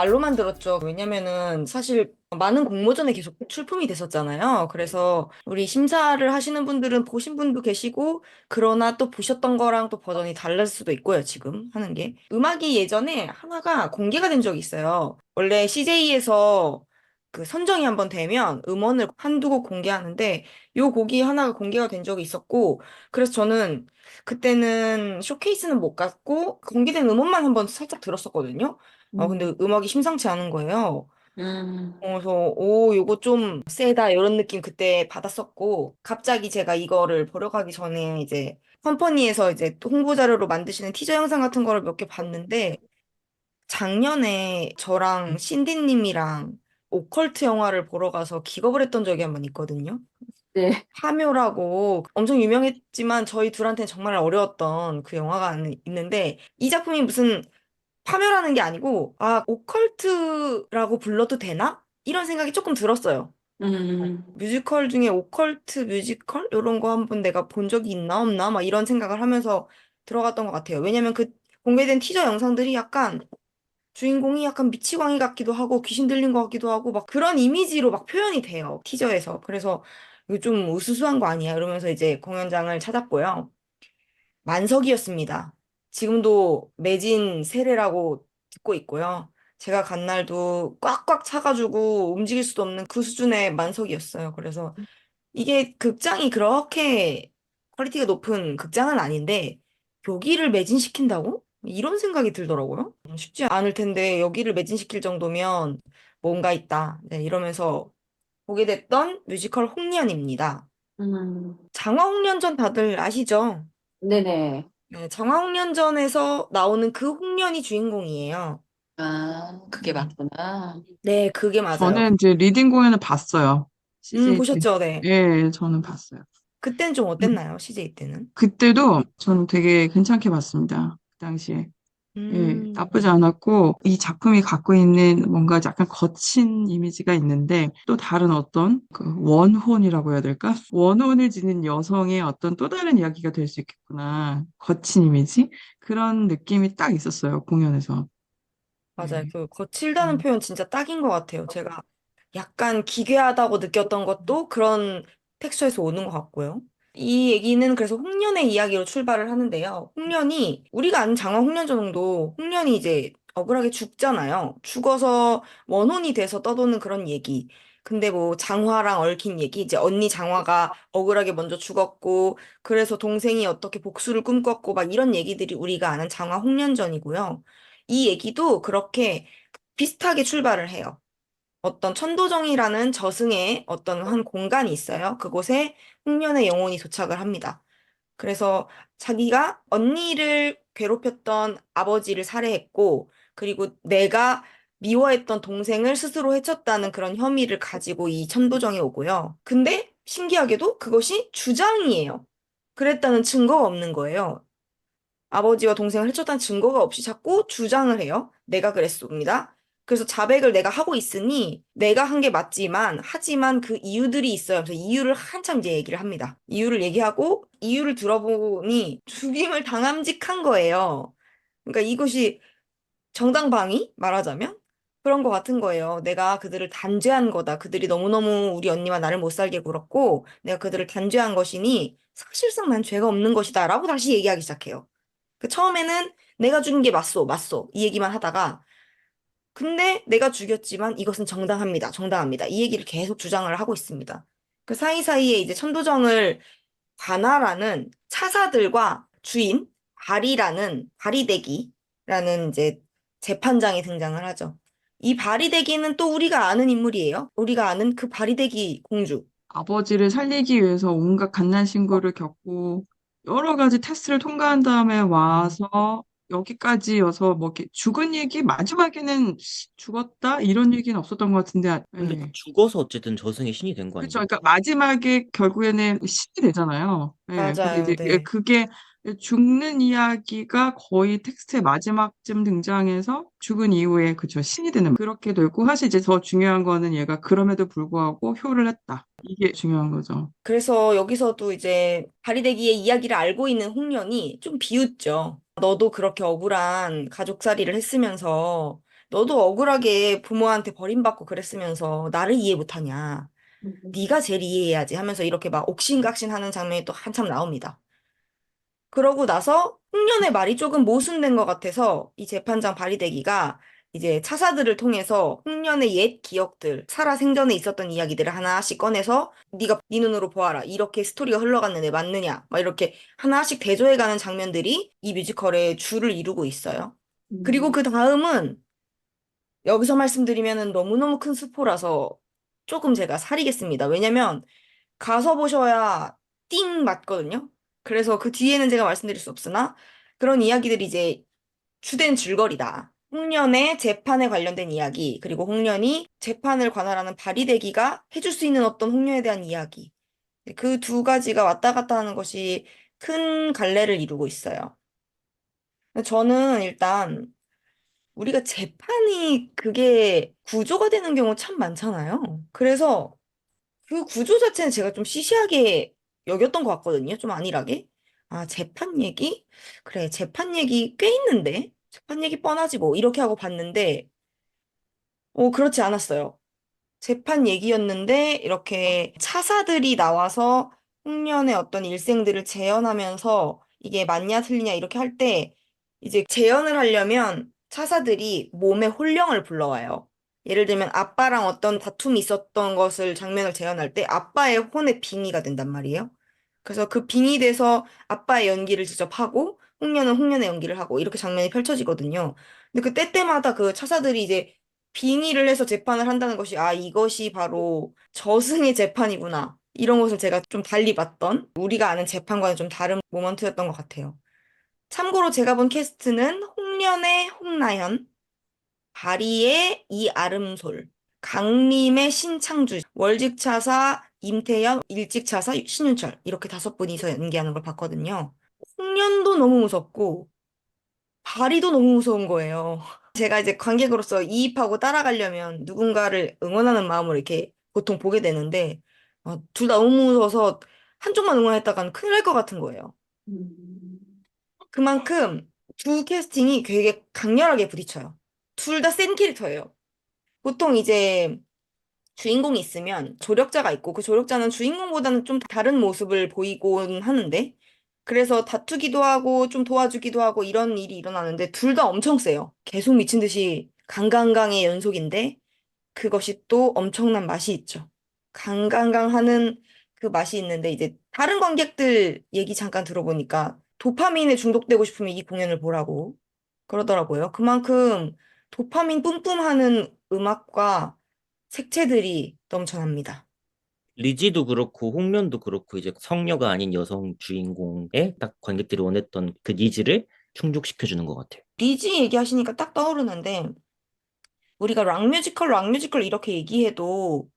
말로만 들었죠. 왜냐면은 사실 많은 공모전에 계속 출품이 됐었잖아요. 그래서 우리 심사를 하시는 분들은 보신 분도 계시고, 그러나 또 보셨던 거랑 또 버전이 다를 수도 있고요, 지금 하는 게. 음악이 예전에 하나가 공개가 된 적이 있어요. 원래 CJ에서 그 선정이 한번 되면 음원을 한두 곡 공개하는데, 요 곡이 하나가 공개가 된 적이 있었고, 그래서 저는 그때는 쇼케이스는 못 갔고, 공개된 음원만 한번 살짝 들었었거든요. 아, 근데 음악이 심상치 않은 거예요. 음, 그래서, 오, 요거 좀 세다, 이런 느낌 그때 받았었고, 갑자기 제가 이거를 보러 가기 전에 이제, 컴퍼니에서 이제 또 홍보 자료로 만드시는 티저 영상 같은 거를 몇 개 봤는데, 작년에 저랑 신디님이랑 오컬트 영화를 보러 가서 기겁을 했던 적이 한 번 있거든요. 네. 파묘라고 엄청 유명했지만 저희 둘한테는 정말 어려웠던 그 영화가 안- 있는데, 이 작품이 무슨 파멸하는 게 아니고, 아, 오컬트라고 불러도 되나? 이런 생각이 조금 들었어요. 음, 뮤지컬 중에 오컬트 뮤지컬? 이런 거 한번 내가 본 적이 있나 없나? 막 이런 생각을 하면서 들어갔던 것 같아요. 왜냐면 그 공개된 티저 영상들이 약간 주인공이 약간 미치광이 같기도 하고 귀신 들린 것 같기도 하고 막 그런 이미지로 막 표현이 돼요. 티저에서. 그래서 이거 좀 으스스한 거 아니야? 이러면서 이제 공연장을 찾았고요. 만석이었습니다. 지금도 매진 세례라고 듣고 있고요. 제가 간 날도 꽉꽉 차가지고 움직일 수도 없는 그 수준의 만석이었어요. 그래서 이게 극장이 그렇게 퀄리티가 높은 극장은 아닌데 여기를 매진시킨다고? 이런 생각이 들더라고요. 쉽지 않을 텐데 여기를 매진시킬 정도면 뭔가 있다. 네, 이러면서 보게 됐던 뮤지컬 홍련입니다. 음, 장화 홍련전 다들 아시죠? 네네. 네, 장화홍련전에서 나오는 그 홍련이 주인공이에요. 아, 그게 맞구나. 네, 그게 맞아요. 저는 이제 리딩 공연을 봤어요. 음, CJ 때. 보셨죠? 네. 예, 저는 봤어요. 그땐 좀 음, 어땠나요? CJ 때는? 그때도 저는 되게 괜찮게 봤습니다. 그 당시에. 예, 음, 나쁘지 않았고, 이 작품이 갖고 있는 뭔가 약간 거친 이미지가 있는데, 또 다른 어떤 그 원혼이라고 해야 될까? 원혼을 지닌 여성의 어떤 또 다른 이야기가 될 수 있겠구나. 거친 이미지? 그런 느낌이 딱 있었어요, 공연에서. 맞아요. 예. 그 거칠다는 음. 표현 진짜 딱인 것 같아요. 제가 약간 기괴하다고 느꼈던 것도 그런 텍스처에서 오는 것 같고요. 이 얘기는 그래서 홍련의 이야기로 출발을 하는데요. 홍련이 우리가 아는 장화 홍련전도 홍련이 이제 억울하게 죽잖아요. 죽어서 원혼이 돼서 떠도는 그런 얘기. 근데 뭐 장화랑 얽힌 얘기, 이제 언니 장화가 억울하게 먼저 죽었고, 그래서 동생이 어떻게 복수를 꿈꿨고, 막 이런 얘기들이 우리가 아는 장화 홍련전이고요. 이 얘기도 그렇게 비슷하게 출발을 해요. 어떤 천도정이라는 저승의 어떤 한 공간이 있어요. 그곳에 홍련의 영혼이 도착을 합니다. 그래서 자기가 언니를 괴롭혔던 아버지를 살해했고, 그리고 내가 미워했던 동생을 스스로 해쳤다는 그런 혐의를 가지고 이 천도정에 오고요. 근데 신기하게도 그것이 주장이에요. 그랬다는 증거가 없는 거예요. 아버지와 동생을 해쳤다는 증거가 없이 자꾸 주장을 해요. 내가 그랬습니다. 그래서 자백을 내가 하고 있으니 내가 한 게 맞지만 하지만 그 이유들이 있어요. 그래서 이유를 한참 이제 얘기를 합니다. 이유를 얘기하고 이유를 들어보니 죽임을 당함직한 거예요. 그러니까 이것이 정당방위 말하자면 그런 것 같은 거예요. 내가 그들을 단죄한 거다. 그들이 너무너무 우리 언니와 나를 못 살게 굴었고 내가 그들을 단죄한 것이니 사실상 난 죄가 없는 것이다. 라고 다시 얘기하기 시작해요. 그 처음에는 내가 죽인 게 맞소, 맞소 이 얘기만 하다가 근데 내가 죽였지만 이것은 정당합니다, 정당합니다 이 얘기를 계속 주장을 하고 있습니다. 그 사이사이에 이제 천도정을 관할하는 차사들과 주인 바리라는 바리대기라는 이제 재판장이 등장을 하죠. 이 바리대기는 또 우리가 아는 인물이에요. 우리가 아는 그 바리대기 공주. 아버지를 살리기 위해서 온갖 갓난 신고를 겪고 여러 가지 테스트를 통과한 다음에 와서 여기까지여서 뭐 이렇게 죽은 얘기 마지막에는 죽었다 이런 얘기는 없었던 것 같은데 근데 예. 죽어서 어쨌든 저승의 신이 된거 그렇죠. 아니에요? 그러니까 마지막에 결국에는 신이 되잖아요. 예. 근데 맞아요, 이제 네. 그게 죽는 이야기가 거의 텍스트의 마지막쯤 등장해서 죽은 이후에 그쵸 신이 되는 그렇게 되고 사실 이제 더 중요한 거는 얘가 그럼에도 불구하고 효를 했다. 이게 중요한 거죠. 그래서 여기서도 이제 바리대기의 이야기를 알고 있는 홍련이 좀 비웃죠. 너도 그렇게 억울한 가족살이를 했으면서 너도 억울하게 부모한테 버림받고 그랬으면서 나를 이해 못하냐. 음. 네가 제일 이해해야지 하면서 이렇게 막 옥신각신하는 장면이 또 한참 나옵니다. 그러고 나서 홍련의 말이 조금 모순된 것 같아서 이 재판장 바리대기가 이제 차사들을 통해서 홍련의 옛 기억들, 살아 생전에 있었던 이야기들을 하나씩 꺼내서 네가 네 눈으로 보아라. 이렇게 스토리가 흘러갔는데 맞느냐? 막 이렇게 하나씩 대조해가는 장면들이 이 뮤지컬의 줄을 이루고 있어요. 그리고 그 다음은 여기서 말씀드리면은 너무너무 큰 스포라서 조금 제가 사리겠습니다. 왜냐면 가서 보셔야 띵 맞거든요. 그래서 그 뒤에는 제가 말씀드릴 수 없으나 그런 이야기들이 이제 주된 줄거리다. 홍련의 재판에 관련된 이야기, 그리고 홍련이 재판을 관할하는 바리대기가 해줄 수 있는 어떤 홍련에 대한 이야기. 그 두 가지가 왔다 갔다 하는 것이 큰 갈래를 이루고 있어요. 저는 일단 우리가 재판이 그게 구조가 되는 경우 참 많잖아요. 그래서 그 구조 자체는 제가 좀 시시하게 여겼던 것 같거든요. 좀 안일하게. 아, 재판 얘기? 그래, 재판 얘기 꽤 있는데? 재판 얘기 뻔하지 뭐. 이렇게 하고 봤는데, 어, 그렇지 않았어요. 재판 얘기였는데, 이렇게 차사들이 나와서 홍련의 어떤 일생들을 재현하면서 이게 맞냐 틀리냐 이렇게 할 때, 이제 재현을 하려면 차사들이 몸에 혼령을 불러와요. 예를 들면 아빠랑 어떤 다툼이 있었던 것을 장면을 재현할 때 아빠의 혼에 빙의가 된단 말이에요. 그래서 그 빙의돼서 아빠의 연기를 직접 하고 홍련은 홍련의 연기를 하고 이렇게 장면이 펼쳐지거든요. 근데 그 때때마다 그 차사들이 이제 빙의를 해서 재판을 한다는 것이 아 이것이 바로 저승의 재판이구나. 이런 것을 제가 좀 달리 봤던 우리가 아는 재판과는 좀 다른 모먼트였던 것 같아요. 참고로 제가 본 캐스트는 홍련의 홍나현, 바리의 이아름솔, 강림의 신창주, 월직차사 임태연, 일직차사 신윤철 이렇게 다섯 분이서 연기하는 걸 봤거든요. 홍련도 너무 무섭고 바리도 너무 무서운 거예요. 제가 이제 관객으로서 이입하고 따라가려면 누군가를 응원하는 마음으로 이렇게 보통 보게 되는데 어, 둘다 너무 무서워서 한쪽만 응원했다가는 큰일 날 것 같은 거예요. 음. 그만큼 두 캐스팅이 되게 강렬하게 부딪혀요. 둘 다 센 캐릭터예요. 보통 이제 주인공이 있으면 조력자가 있고 그 조력자는 주인공보다는 좀 다른 모습을 보이곤 하는데 그래서 다투기도 하고 좀 도와주기도 하고 이런 일이 일어나는데 둘 다 엄청 세요. 계속 미친 듯이 강강강의 연속인데 그것이 또 엄청난 맛이 있죠. 강강강 하는 그 맛이 있는데 이제 다른 관객들 얘기 잠깐 들어보니까 도파민에 중독되고 싶으면 이 공연을 보라고 그러더라고요. 그만큼 도파민 뿜뿜하는 음악과 색채들이 넘쳐납니다. 리지도 그렇고 홍련도 그렇고 이제 성녀가 아닌 여성 주인공의 딱 관객들이 원했던 그 니즈를 충족시켜 주는 것 같아요. 리지 얘기하시니까 딱 떠오르는데 우리가 락 뮤지컬, 락 뮤지컬 이렇게 얘기해도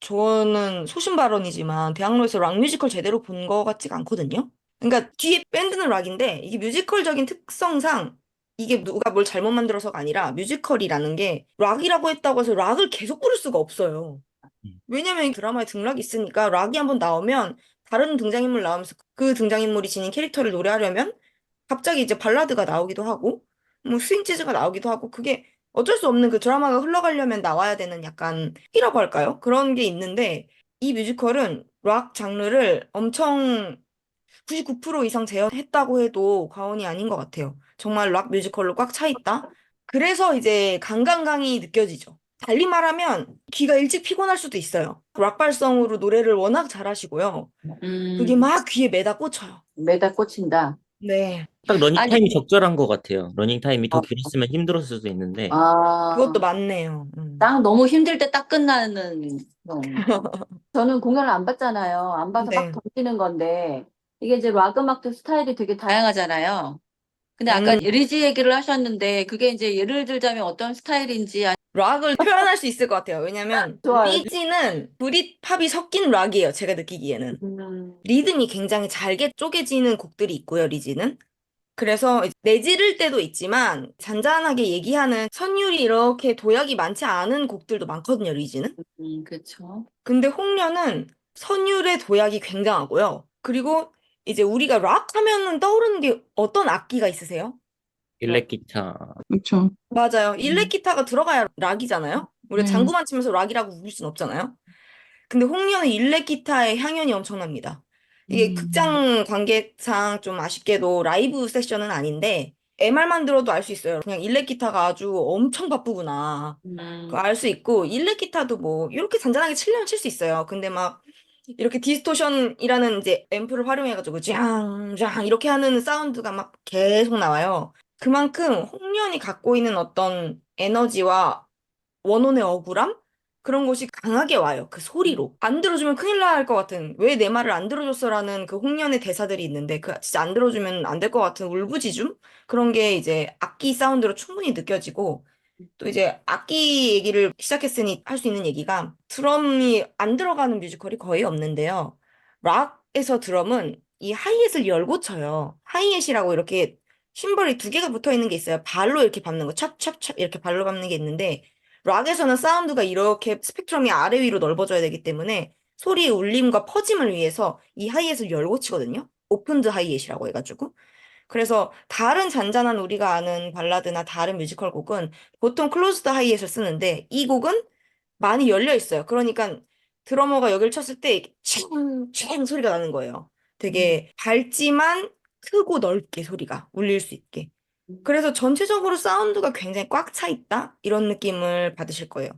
저는 소신 발언이지만 대학로에서 락 뮤지컬 제대로 본 것 같지가 않거든요. 그러니까 뒤에 밴드는 락인데 이게 뮤지컬적인 특성상 이게 누가 뭘 잘못 만들어서가 아니라 뮤지컬이라는 게 락이라고 했다고 해서 락을 계속 부를 수가 없어요. 음. 왜냐면 드라마에 등락이 있으니까 락이 한번 나오면 다른 등장인물 나오면서 그 등장인물이 지닌 캐릭터를 노래하려면 갑자기 이제 발라드가 나오기도 하고 뭐 스윙 재즈가 나오기도 하고 그게 어쩔 수 없는 그 드라마가 흘러가려면 나와야 되는 약간 이라고 할까요? 그런 게 있는데 이 뮤지컬은 락 장르를 엄청 99% 이상 재현했다고 해도 과언이 아닌 것 같아요. 정말 락 뮤지컬로 꽉 차 있다. 그래서 이제 강강강이 느껴지죠. 달리 말하면 귀가 일찍 피곤할 수도 있어요. 락 발성으로 노래를 워낙 잘하시고요. 그게 음. 막 귀에 매다 꽂혀요. 매다 꽂힌다. 네. 딱 러닝 아니- 타임이 적절한 것 같아요. 러닝 타임이 더 어. 길었으면 힘들었을 수도 있는데 아, 그것도 맞네요. 음. 딱 너무 힘들 때 딱 끝나는 거. 저는 공연을 안 봤잖아요. 안 봐서 네. 막 던지는 건데 이게 이제 락 음악도 스타일이 되게 다양하잖아요. 근데 아까 음. 리지 얘기를 하셨는데 그게 이제 예를 들자면 어떤 스타일인지 아니- 락을 표현할 수 있을 것 같아요. 왜냐면 좋아요. 리지는 브릿 팝이 섞인 락이에요. 제가 느끼기에는. 음, 리듬이 굉장히 잘게 쪼개지는 곡들이 있고요, 리지는. 그래서 내지를 때도 있지만 잔잔하게 얘기하는 선율이 이렇게 도약이 많지 않은 곡들도 많거든요, 리지는. 음, 그렇죠. 근데 홍련은 선율의 도약이 굉장하고요. 그리고 이제 우리가 락 하면은 떠오르는 게 어떤 악기가 있으세요? 일렉 기타. 그렇죠. 맞아요. 일렉 기타가 들어가야 락이잖아요. 우리가 네. 장구만 치면서 락이라고 부를 순 없잖아요. 근데 홍련은 일렉 기타의 향연이 엄청납니다. 이게 음. 극장 관계상 좀 아쉽게도 라이브 세션은 아닌데 MR만 들어도 알 수 있어요. 그냥 일렉 기타가 아주 엄청 바쁘구나. 음. 알 수 있고 일렉 기타도 뭐 이렇게 잔잔하게 치려면 칠 수 있어요. 근데 막 이렇게 디스토션이라는 이제 앰프를 활용해가지고 짱짱 이렇게 하는 사운드가 막 계속 나와요. 그만큼 홍련이 갖고 있는 어떤 에너지와 원혼의 억울함 그런 것이 강하게 와요. 그 소리로 안 들어주면 큰일 날 것 같은 왜 내 말을 안 들어줬어라는 그 홍련의 대사들이 있는데 그 진짜 안 들어주면 안 될 것 같은 울부짖음 그런 게 이제 악기 사운드로 충분히 느껴지고 또 이제 악기 얘기를 시작했으니 할 수 있는 얘기가 드럼이 안 들어가는 뮤지컬이 거의 없는데요. 락에서 드럼은 이 하이햇을 열고 쳐요. 하이햇이라고 이렇게 심벌이 두 개가 붙어 있는 게 있어요. 발로 이렇게 밟는 거, 찹찹찹 이렇게 발로 밟는 게 있는데 락에서는 사운드가 이렇게 스펙트럼이 아래 위로 넓어져야 되기 때문에 소리의 울림과 퍼짐을 위해서 이 하이햇을 열고 치거든요. 오픈드 하이햇이라고 해가지고. 그래서 다른 잔잔한 우리가 아는 발라드나 다른 뮤지컬 곡은 보통 클로즈드 하이햇을 쓰는데 이 곡은 많이 열려 있어요. 그러니까 드러머가 여기를 쳤을 때 촤촤 소리가 나는 거예요. 되게 밝지만 크고 넓게 소리가 울릴 수 있게. 그래서 전체적으로 사운드가 굉장히 꽉 차 있다? 이런 느낌을 받으실 거예요.